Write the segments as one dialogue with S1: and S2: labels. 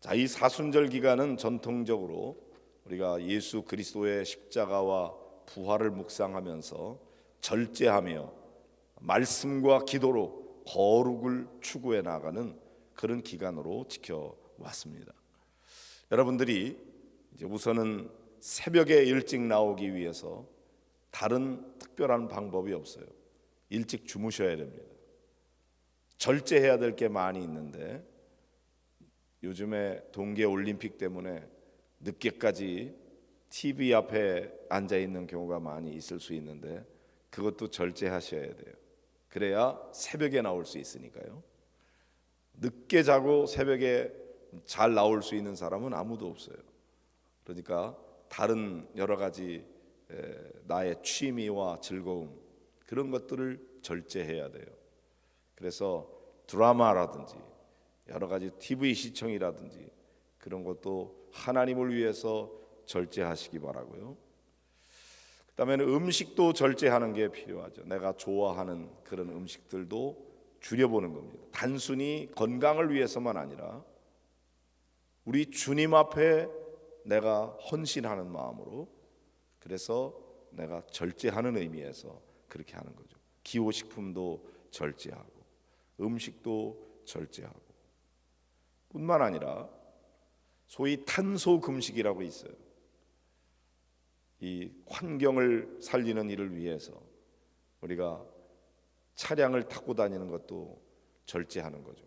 S1: 자, 이 사순절 기간은 전통적으로 우리가 예수 그리스도의 십자가와 부활을 묵상하면서 절제하며 말씀과 기도로 거룩을 추구해 나가는 그런 기간으로 지켜왔습니다. 여러분들이 이제 우선은 새벽에 일찍 나오기 위해서 다른 특별한 방법이 없어요. 일찍 주무셔야 됩니다. 절제해야 될 게 많이 있는데 요즘에 동계 올림픽 때문에 늦게까지 TV 앞에 앉아 있는 경우가 많이 있을 수 있는데 그것도 절제하셔야 돼요. 그래야 새벽에 나올 수 있으니까요. 늦게 자고 새벽에 잘 나올 수 있는 사람은 아무도 없어요. 그러니까 다른 여러 가지 나의 취미와 즐거움 그런 것들을 절제해야 돼요. 그래서 드라마라든지 여러 가지 TV 시청이라든지 그런 것도 하나님을 위해서 절제하시기 바라고요. 그다음에는 음식도 절제하는 게 필요하죠. 내가 좋아하는 그런 음식들도 줄여보는 겁니다. 단순히 건강을 위해서만 아니라 우리 주님 앞에 내가 헌신하는 마음으로 그래서 내가 절제하는 의미에서 그렇게 하는 거죠. 기호식품도 절제하고 음식도 절제하고 뿐만 아니라 소위 탄소 금식이라고 있어요. 이 환경을 살리는 일을 위해서 우리가 차량을 타고 다니는 것도 절제하는 거죠.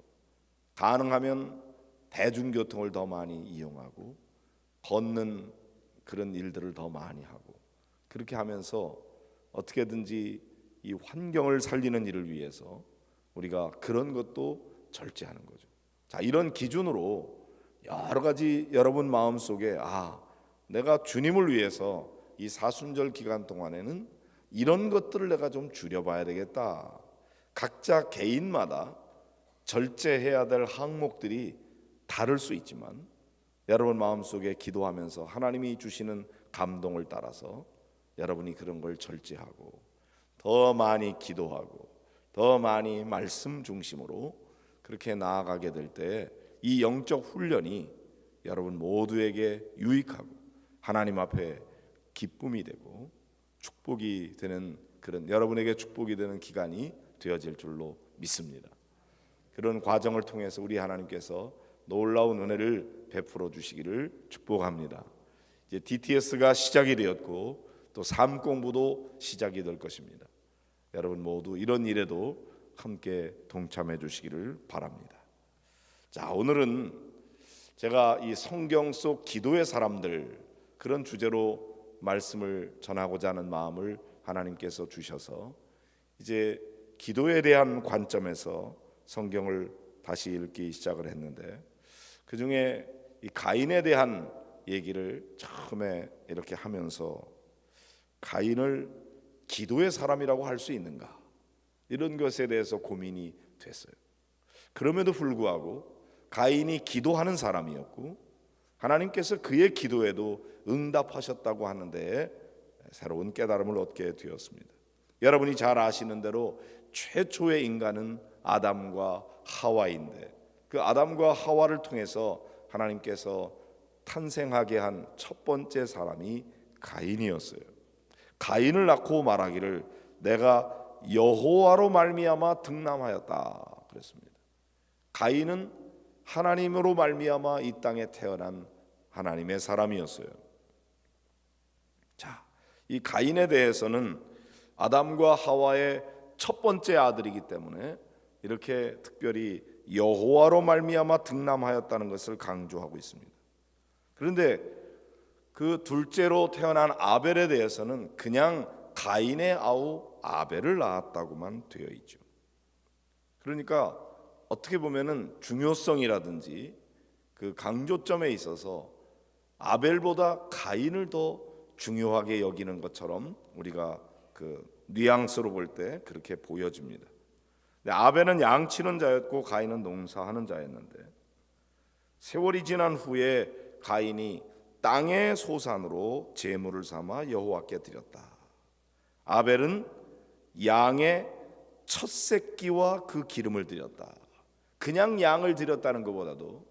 S1: 가능하면 대중교통을 더 많이 이용하고 걷는 그런 일들을 더 많이 하고 그렇게 하면서 어떻게든지 이 환경을 살리는 일을 위해서 우리가 그런 것도 절제하는 거죠. 자, 이런 기준으로 여러 가지 여러분 마음속에 아, 내가 주님을 위해서 이 사순절 기간 동안에는 이런 것들을 내가 좀 줄여봐야 되겠다. 각자 개인마다 절제해야 될 항목들이 다를 수 있지만 여러분 마음속에 기도하면서 하나님이 주시는 감동을 따라서 여러분이 그런 걸 절제하고 더 많이 기도하고 더 많이 말씀 중심으로 그렇게 나아가게 될 때 이 영적 훈련이 여러분 모두에게 유익하고 하나님 앞에 기쁨이 되고 축복이 되는 그런 여러분에게 축복이 되는 기간이 되어질 줄로 믿습니다. 그런 과정을 통해서 우리 하나님께서 놀라운 은혜를 베풀어 주시기를 축복합니다. 이제 DTS가 시작이 되었고 또 삶 공부도 시작이 될 것입니다. 여러분 모두 이런 일에도 함께 동참해 주시기를 바랍니다. 자, 오늘은 제가 이 성경 속 기도의 사람들 그런 주제로 말씀을 전하고자 하는 마음을 하나님께서 주셔서 이제 기도에 대한 관점에서 성경을 다시 읽기 시작을 했는데 그 중에 이 가인에 대한 얘기를 처음에 이렇게 하면서 가인을 기도의 사람이라고 할 수 있는가? 이런 것에 대해서 고민이 됐어요. 그럼에도 불구하고 가인이 기도하는 사람이었고 하나님께서 그의 기도에도 응답하셨다고 하는데 새로운 깨달음을 얻게 되었습니다. 여러분이 잘 아시는 대로 최초의 인간은 아담과 하와인데 그 아담과 하와를 통해서 하나님께서 탄생하게 한 첫 번째 사람이 가인이었어요. 가인을 낳고 말하기를 내가 여호와로 말미암아 등남하였다 그랬습니다. 가인은 하나님으로 말미암아 이 땅에 태어난 하나님의 사람이었어요. 자, 이 가인에 대해서는 아담과 하와의 첫 번째 아들이기 때문에 이렇게 특별히 여호와로 말미암아 등남하였다는 것을 강조하고 있습니다. 그런데 그 둘째로 태어난 아벨에 대해서는 그냥 가인의 아우 아벨을 낳았다고만 되어 있죠. 그러니까 어떻게 보면은 중요성이라든지 그 강조점에 있어서 아벨보다 가인을 더 중요하게 여기는 것처럼 우리가 그 뉘앙스로 볼 때 그렇게 보여집니다. 근데 아벨은 양치는 자였고 가인은 농사하는 자였는데 세월이 지난 후에 가인이 땅의 소산으로 제물을 삼아 여호와께 드렸다. 아벨은 양의 첫 새끼와 그 기름을 드렸다. 그냥 양을 드렸다는 것보다도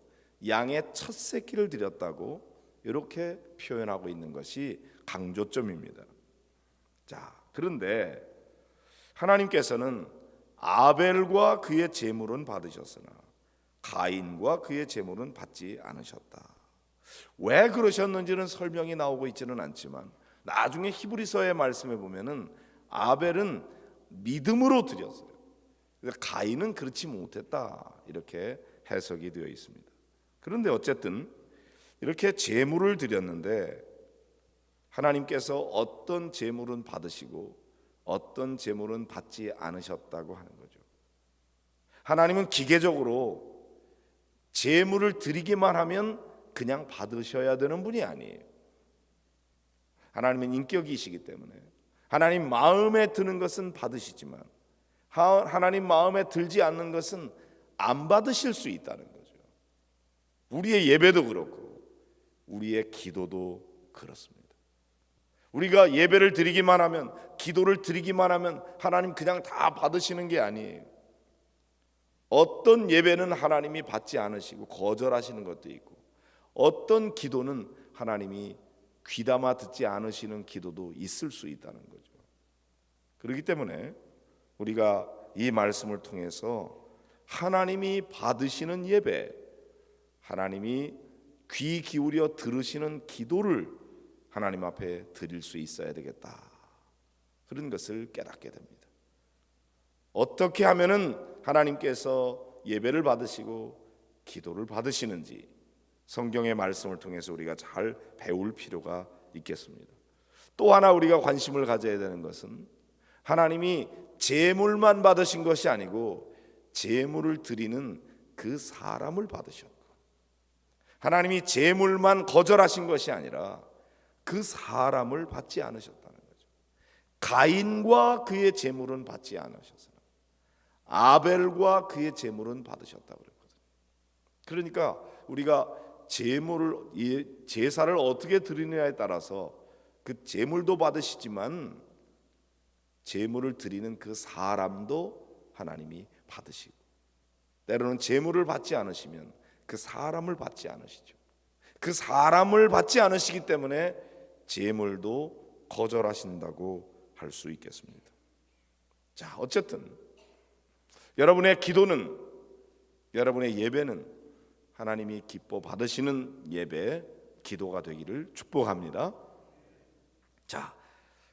S1: 양의 첫 새끼를 드렸다고 이렇게 표현하고 있는 것이 강조점입니다. 자, 그런데 하나님께서는 아벨과 그의 제물은 받으셨으나 가인과 그의 제물은 받지 않으셨다. 왜 그러셨는지는 설명이 나오고 있지는 않지만 나중에 히브리서의 말씀에 보면은 아벨은 믿음으로 드렸어요. 가인은 그렇지 못했다 이렇게 해석이 되어 있습니다. 그런데 어쨌든 이렇게 제물을 드렸는데 하나님께서 어떤 제물은 받으시고 어떤 제물은 받지 않으셨다고 하는 거죠. 하나님은 기계적으로 제물을 드리기만 하면 그냥 받으셔야 되는 분이 아니에요. 하나님은 인격이시기 때문에 하나님 마음에 드는 것은 받으시지만 하나님 마음에 들지 않는 것은 안 받으실 수 있다는 거죠. 우리의 예배도 그렇고 우리의 기도도 그렇습니다. 우리가 예배를 드리기만 하면 기도를 드리기만 하면 하나님 그냥 다 받으시는 게 아니에요. 어떤 예배는 하나님이 받지 않으시고 거절하시는 것도 있고 어떤 기도는 하나님이 귀담아 듣지 않으시는 기도도 있을 수 있다는 거죠. 그렇기 때문에 우리가 이 말씀을 통해서 하나님이 받으시는 예배, 하나님이 귀 기울여 들으시는 기도를 하나님 앞에 드릴 수 있어야 되겠다. 그런 것을 깨닫게 됩니다. 어떻게 하면은 하나님께서 예배를 받으시고 기도를 받으시는지 성경의 말씀을 통해서 우리가 잘 배울 필요가 있겠습니다. 또 하나 우리가 관심을 가져야 되는 것은 하나님이 재물만 받으신 것이 아니고 재물을 드리는 그 사람을 받으셨고 하나님이 재물만 거절하신 것이 아니라 그 사람을 받지 않으셨다는 거죠. 가인과 그의 재물은 받지 않으셨어요. 아벨과 그의 재물은 받으셨다고 그랬거든요. 그러니까 우리가 제물을 제사를 어떻게 드리느냐에 따라서 그 제물도 받으시지만 제물을 드리는 그 사람도 하나님이 받으시고 때로는 제물을 받지 않으시면 그 사람을 받지 않으시죠. 그 사람을 받지 않으시기 때문에 제물도 거절하신다고 할 수 있겠습니다. 자, 어쨌든 여러분의 기도는 여러분의 예배는 하나님이 기뻐 받으시는 예배 기도가 되기를 축복합니다. 자,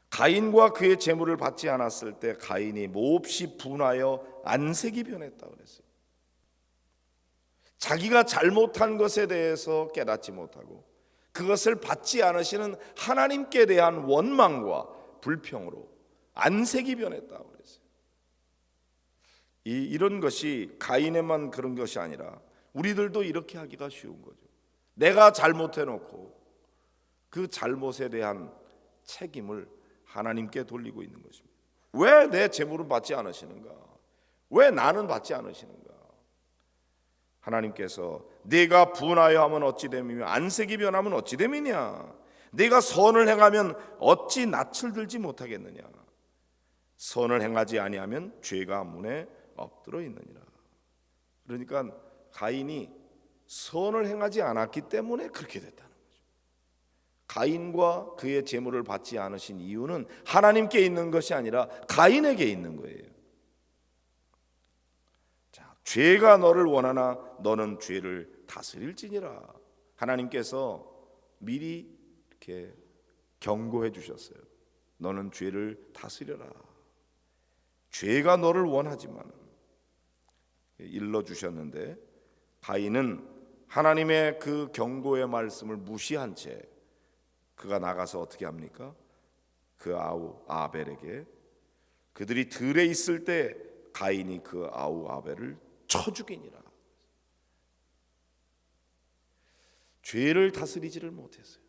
S1: 가인과 그의 재물을 받지 않았을 때 가인이 몹시 분하여 안색이 변했다 그랬어요. 자기가 잘못한 것에 대해서 깨닫지 못하고 그것을 받지 않으시는 하나님께 대한 원망과 불평으로 안색이 변했다 그랬어요. 이, 이런 것이 가인에만 그런 것이 아니라 우리들도 이렇게 하기가 쉬운 거죠. 내가 잘못해놓고 그 잘못에 대한 책임을 하나님께 돌리고 있는 것입니다. 왜 내 재물은 받지 않으시는가? 왜 나는 받지 않으시는가? 하나님께서 네가 분하여 하면 어찌 됨이며 안색이 변하면 어찌 됨이냐? 네가 선을 행하면 어찌 낯을 들지 못하겠느냐? 선을 행하지 아니하면 죄가 문에 엎드러 있느니라. 그러니까 가인이 선을 행하지 않았기 때문에 그렇게 됐다는 거죠. 가인과 그의 재물을 받지 않으신 이유는 하나님께 있는 것이 아니라 가인에게 있는 거예요. 자, 죄가 너를 원하나 너는 죄를 다스릴지니라. 하나님께서 미리 이렇게 경고해 주셨어요. 너는 죄를 다스려라. 죄가 너를 원하지만 예, 일러 주셨는데 가인은 하나님의 그 경고의 말씀을 무시한 채 그가 나가서 어떻게 합니까? 그 아우 아벨에게 그들이 들에 있을 때 가인이 그 아우 아벨을 쳐 죽이니라. 죄를 다스리지를 못했어요.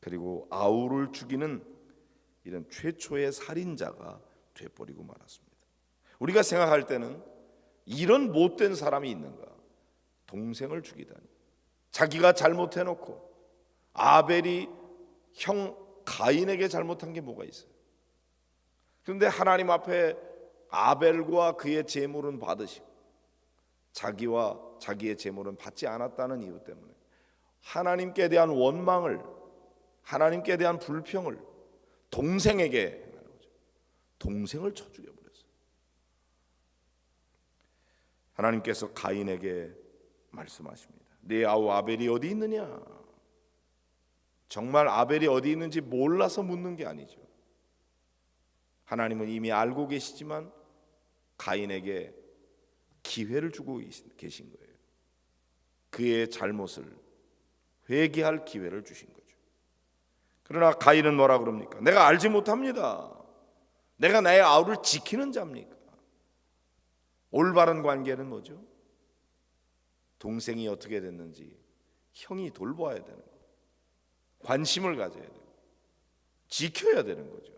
S1: 그리고 아우를 죽이는 이런 최초의 살인자가 되버리고 말았습니다. 우리가 생각할 때는 이런 못된 사람이 있는가? 동생을 죽이다니. 자기가 잘못해놓고 아벨이 형 가인에게 잘못한 게 뭐가 있어요? 그런데 하나님 앞에 아벨과 그의 재물은 받으시고 자기와 자기의 재물은 받지 않았다는 이유 때문에 하나님께 대한 원망을 하나님께 대한 불평을 동생에게 동생을 쳐죽여 하나님께서 가인에게 말씀하십니다. 네 아우 아벨이 어디 있느냐? 정말 아벨이 어디 있는지 몰라서 묻는 게 아니죠. 하나님은 이미 알고 계시지만 가인에게 기회를 주고 계신 거예요. 그의 잘못을 회개할 기회를 주신 거죠. 그러나 가인은 뭐라 그럽니까? 내가 알지 못합니다. 내가 나의 아우를 지키는 자입니까? 올바른 관계는 뭐죠? 동생이 어떻게 됐는지 형이 돌봐야 되는 거 관심을 가져야 되고 지켜야 되는 거죠.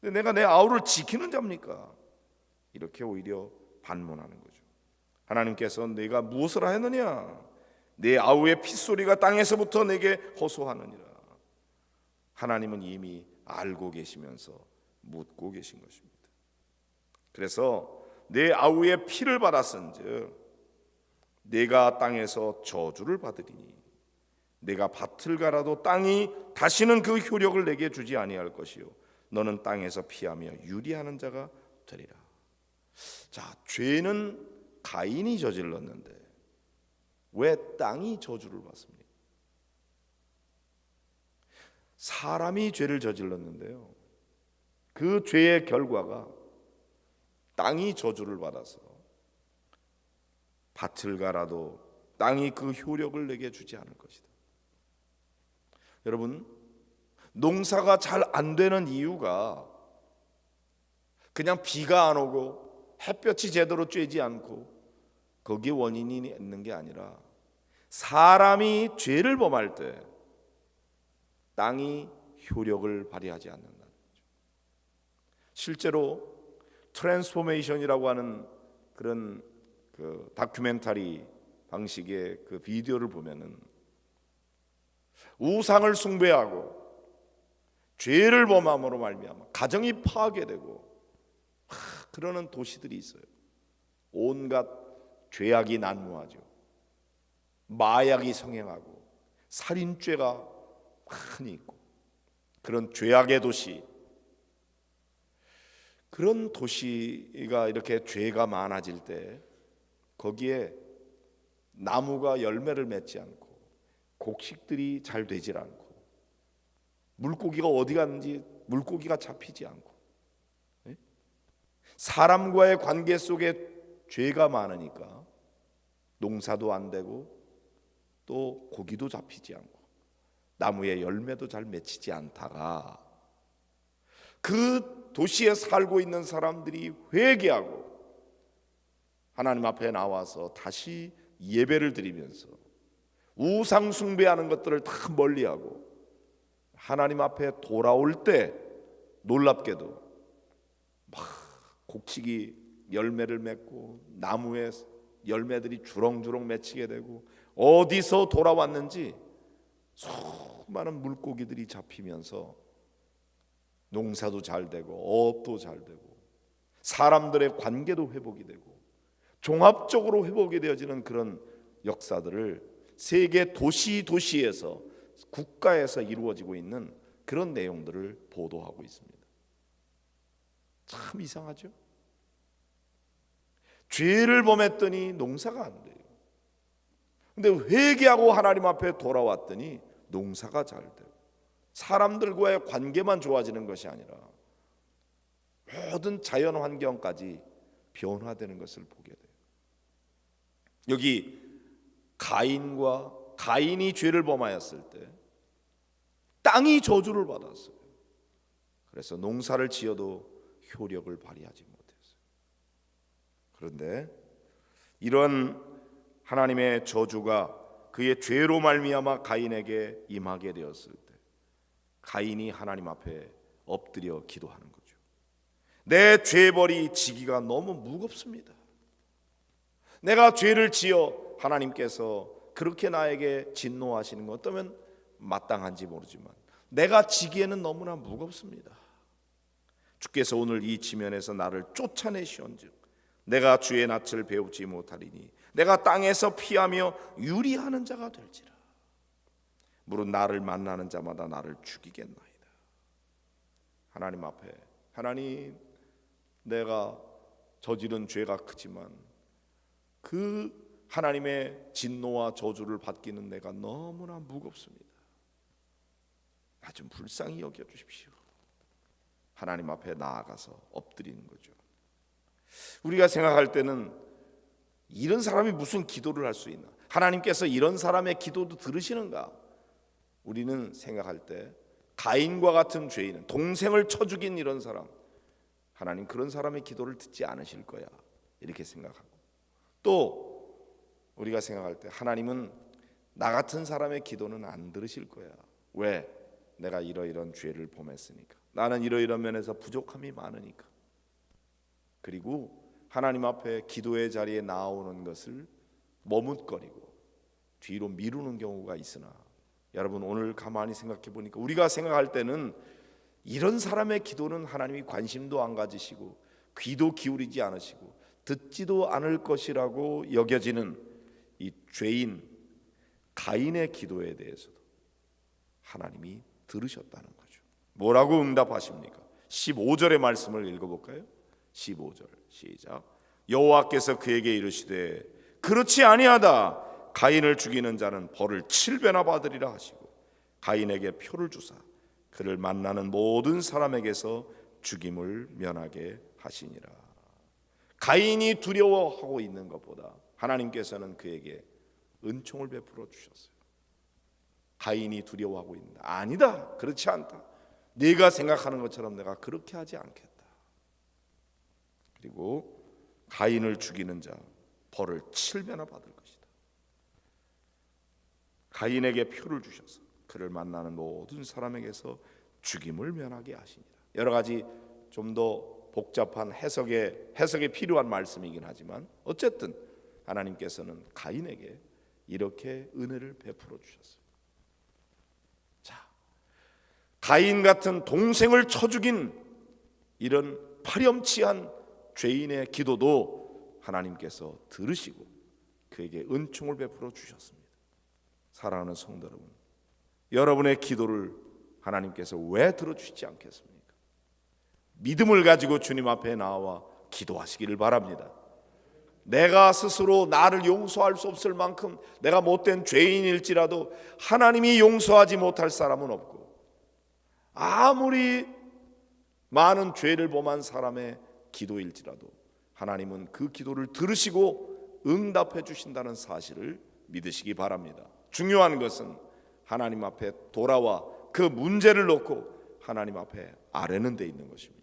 S1: 근데 내가 내 아우를 지키는 자입니까? 이렇게 오히려 반문하는 거죠. 하나님께서 내가 무엇을 하였느냐? 내 아우의 핏소리가 땅에서부터 내게 호소하느니라. 하나님은 이미 알고 계시면서 묻고 계신 것입니다. 그래서 내 아우의 피를 받았은즉 내가 땅에서 저주를 받으리니 내가 밭을 갈아도 땅이 다시는 그 효력을 내게 주지 아니할 것이요 너는 땅에서 피하며 유리하는 자가 되리라. 자, 죄는 가인이 저질렀는데 왜 땅이 저주를 받습니까? 사람이 죄를 저질렀는데요. 그 죄의 결과가 땅이 저주를 받아서 밭을 가라도 땅이 그 효력을 내게 주지 않을 것이다. 여러분, 농사가 잘 안 되는 이유가 그냥 비가 안 오고 햇볕이 제대로 쬐지 않고 거기에 원인이 있는 게 아니라 사람이 죄를 범할 때 땅이 효력을 발휘하지 않는다 실제로 트랜스포메이션이라고 하는 그런 그 다큐멘터리 방식의 그 비디오를 보면은 우상을 숭배하고 죄를 범함으로 말미암아 가정이 파괴되고 하, 그러는 도시들이 있어요. 온갖 죄악이 난무하죠. 마약이 성행하고 살인죄가 많이 있고 그런 죄악의 도시 그런 도시가 이렇게 죄가 많아질 때 거기에 나무가 열매를 맺지 않고 곡식들이 잘 되질 않고 물고기가 어디 갔는지 물고기가 잡히지 않고 예? 사람과의 관계 속에 죄가 많으니까 농사도 안 되고 또 고기도 잡히지 않고 나무의 열매도 잘 맺히지 않다가 그 도시에 살고 있는 사람들이 회개하고 하나님 앞에 나와서 다시 예배를 드리면서 우상 숭배하는 것들을 다 멀리하고 하나님 앞에 돌아올 때 놀랍게도 막 곡식이 열매를 맺고 나무에 열매들이 주렁주렁 맺히게 되고 어디서 돌아왔는지 수많은 물고기들이 잡히면서 농사도 잘 되고 어업도 잘 되고 사람들의 관계도 회복이 되고 종합적으로 회복이 되어지는 그런 역사들을 세계 도시 도시에서 국가에서 이루어지고 있는 그런 내용들을 보도하고 있습니다. 참 이상하죠? 죄를 범했더니 농사가 안 돼요. 근데 회개하고 하나님 앞에 돌아왔더니 농사가 잘 돼요. 사람들과의 관계만 좋아지는 것이 아니라 모든 자연 환경까지 변화되는 것을 보게 돼요. 여기 가인과 가인이 죄를 범하였을 때 땅이 저주를 받았어요. 그래서 농사를 지어도 효력을 발휘하지 못했어요. 그런데 이런 하나님의 저주가 그의 죄로 말미암아 가인에게 임하게 되었을 때 가인이 하나님 앞에 엎드려 기도하는 거죠. 내 죄벌이 지기가 너무 무겁습니다. 내가 죄를 지어 하나님께서 그렇게 나에게 진노하시는 것 어쩌면 마땅한지 모르지만 내가 지기에는 너무나 무겁습니다. 주께서 오늘 이 지면에서 나를 쫓아내시온즉 내가 주의 낯을 배우지 못하리니 내가 땅에서 피하며 유리하는 자가 될지라. 무릇 나를 만나는 자마다 나를 죽이겠나이다. 하나님 앞에 하나님 내가 저지른 죄가 크지만 그 하나님의 진노와 저주를 받기는 내가 너무나 무겁습니다. 나좀 불쌍히 여겨 주십시오. 하나님 앞에 나아가서 엎드리는 거죠. 우리가 생각할 때는 이런 사람이 무슨 기도를 할 수 있나? 하나님께서 이런 사람의 기도도 들으시는가? 우리는 생각할 때 가인과 같은 죄인, 은 동생을 쳐 죽인 이런 사람, 하나님 그런 사람의 기도를 듣지 않으실 거야. 이렇게 생각하고 또 우리가 생각할 때 하나님은 나 같은 사람의 기도는 안 들으실 거야. 왜? 내가 이러이런 죄를 범했으니까. 나는 이러이런 면에서 부족함이 많으니까. 그리고 하나님 앞에 기도의 자리에 나오는 것을 머뭇거리고 뒤로 미루는 경우가 있으나 여러분 오늘 가만히 생각해 보니까 우리가 생각할 때는 이런 사람의 기도는 하나님이 관심도 안 가지시고 귀도 기울이지 않으시고 듣지도 않을 것이라고 여겨지는 이 죄인 가인의 기도에 대해서도 하나님이 들으셨다는 거죠. 뭐라고 응답하십니까? 15절의 말씀을 읽어 볼까요? 15절. 시작. 여호와께서 그에게 이르시되 그렇지 아니하다 가인을 죽이는 자는 벌을 7배나 받으리라 하시고 가인에게 표를 주사 그를 만나는 모든 사람에게서 죽임을 면하게 하시니라. 가인이 두려워하고 있는 것보다 하나님께서는 그에게 은총을 베풀어 주셨어요. 가인이 두려워하고 있다. 아니다. 그렇지 않다. 네가 생각하는 것처럼 내가 그렇게 하지 않겠다. 그리고 가인을 죽이는 자 벌을 7배나 받을 가인에게 표를 주셔서 그를 만나는 모든 사람에게서 죽임을 면하게 하시니라. 여러 가지 좀 더 복잡한 해석에 해석이 필요한 말씀이긴 하지만 어쨌든 하나님께서는 가인에게 이렇게 은혜를 베풀어 주셨어요. 자, 가인 같은 동생을 쳐 죽인 이런 파렴치한 죄인의 기도도 하나님께서 들으시고 그에게 은총을 베풀어 주셨습니다. 사랑하는 성도 여러분, 여러분의 기도를 하나님께서 왜 들어주시지 않겠습니까? 믿음을 가지고 주님 앞에 나와 기도하시기를 바랍니다. 내가 스스로 나를 용서할 수 없을 만큼 내가 못된 죄인일지라도 하나님이 용서하지 못할 사람은 없고 아무리 많은 죄를 범한 사람의 기도일지라도 하나님은 그 기도를 들으시고 응답해 주신다는 사실을 믿으시기 바랍니다. 중요한 것은 하나님 앞에 돌아와 그 문제를 놓고 하나님 앞에 아뢰는 데 있는 것입니다.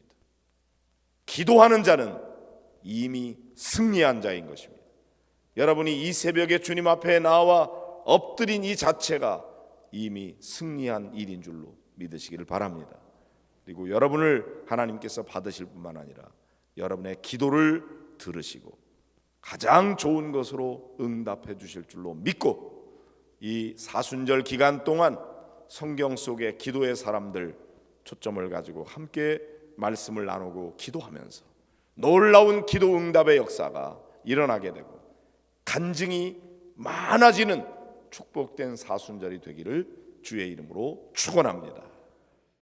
S1: 기도하는 자는 이미 승리한 자인 것입니다. 여러분이 이 새벽에 주님 앞에 나와 엎드린 이 자체가 이미 승리한 일인 줄로 믿으시기를 바랍니다. 그리고 여러분을 하나님께서 받으실 뿐만 아니라 여러분의 기도를 들으시고 가장 좋은 것으로 응답해 주실 줄로 믿고 이 사순절 기간 동안 성경 속의 기도의 사람들 초점을 가지고 함께 말씀을 나누고 기도하면서 놀라운 기도 응답의 역사가 일어나게 되고 간증이 많아지는 축복된 사순절이 되기를 주의 이름으로 축원합니다.